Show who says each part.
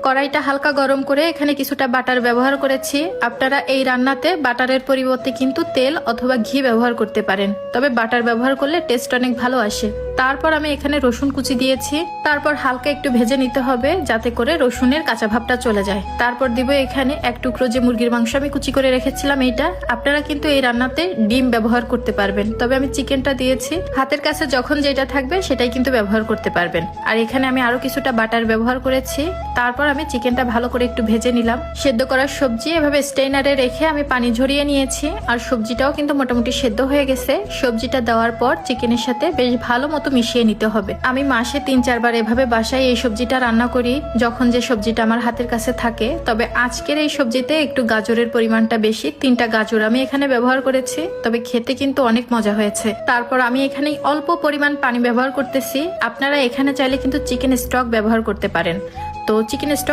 Speaker 1: কড়াইটা হালকা গরম করে এখানে কিছুটা বাটার ব্যবহার করেছি। আপনারা এই রান্নাতে বাটারের পরিবর্তে কিন্তু তেল অথবা ঘি ব্যবহার করতে পারেন। তবে বাটার ব্যবহার করলে টেস্ট অনেক ভালো আসে। তারপর আমি এখানে রসুন কুচি দিয়েছি। তারপর হালকা একটু ভেজে নিতে হবে যাতে করে রসুনের কাঁচা ভাবটা চলে যায়। তারপর দিব এখানে এক টুকরো যে মুরগির মাংস আমি কুচি করে রেখেছিলাম এইটা। আপনারা কিন্তু এই রান্নাতে ডিম ব্যবহার করতে পারবেন। তবে আমি চিকেনটা দিয়েছি। হাতের কাছে যখন যেটা থাকবে সেটাই কিন্তু ব্যবহার করতে পারবেন। আর এখানে আমি আরও কিছুটা বাটার ব্যবহার করেছি। তারপর আমি চিকেনটা ভালো করে একটু ভেজে নিলাম। সেদ্ধ করার সবজি এভাবে স্টেইনারে রেখে আমি পানি ঝরিয়ে নিয়েছি। আর সবজিটাও কিন্তু মোটামুটি সেদ্ধ হয়ে গেছে। সবজিটা দেওয়ার পর চিকেনের সাথে বেশ ভালো মতো মিশিয়ে নিতে হবে। আমি মাসে তিন, চারবার এভাবে বাসায় এই সবজিটা রান্না করি। যখন যে সবজিটা আমার হাতের কাছে থাকে। তবে আজকের এই সবজিতে একটু গাজরের পরিমাণটা বেশি। তিনটা গাজর আমি এখানে ব্যবহার করেছি। তবে খেতে কিন্তু অনেক মজা হয়েছে। তারপর আমি এখানে অল্প পরিমাণ পানি ব্যবহার করতেছি। আপনারা এখানে চাইলে কিন্তু চিকেন স্টক ব্যবহার করতে পারেন। তো চিকেন স্টক